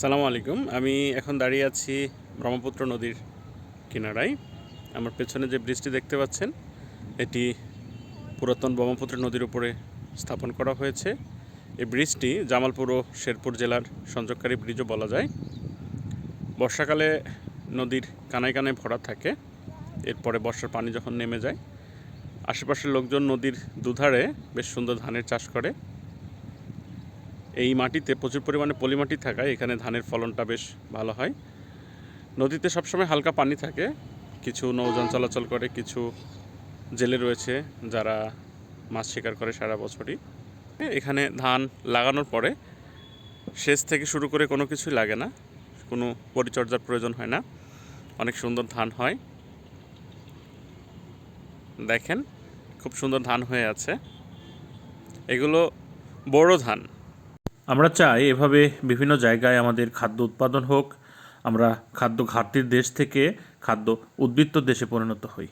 সালামু আলাইকুম। আমি এখন দাঁড়িয়ে আছি ব্রহ্মপুত্র নদীর কিনারায়। আমার পেছনে যে ব্রিজটি দেখতে পাচ্ছেন, এটি পুরাতন ব্রহ্মপুত্র নদীর উপরে স্থাপন করা হয়েছে। এই ব্রিজটি জামালপুর ও শেরপুর জেলার সংযোগকারী ব্রিজও বলা যায়। বর্ষাকালে নদীর কানায় কানায় ভরা থাকে, এরপরে বর্ষার পানি যখন নেমে যায়, আশেপাশের লোকজন নদীর দুধারে বেশ সুন্দর ধানের চাষ করে। এই মাটিতে প্রচুর পরিমাণে পলি মাটি থাকায় এখানে ধানের ফলনটা বেশ ভালো হয়। নদীতে সবসময় হালকা পানি থাকে, কিছু নৌযান চলাচল করে, কিছু জেলে রয়েছে যারা মাছ শিকার করে সারা বছরই। এখানে ধান লাগানোর পরে সেচ থেকে শুরু করে কোনো কিছুই লাগে না, কোনো পরিচর্যার প্রয়োজন হয় না, অনেক সুন্দর ধান হয়। দেখেন, খুব সুন্দর ধান হয়ে আছে। এগুলো বড় ধান। আমরা চাই এভাবে বিভিন্ন জায়গায় আমাদের খাদ্য উৎপাদন হোক, আমরা খাদ্য ঘাটতির দেশ থেকে খাদ্য উদ্বৃত্ত দেশে পরিণত হই।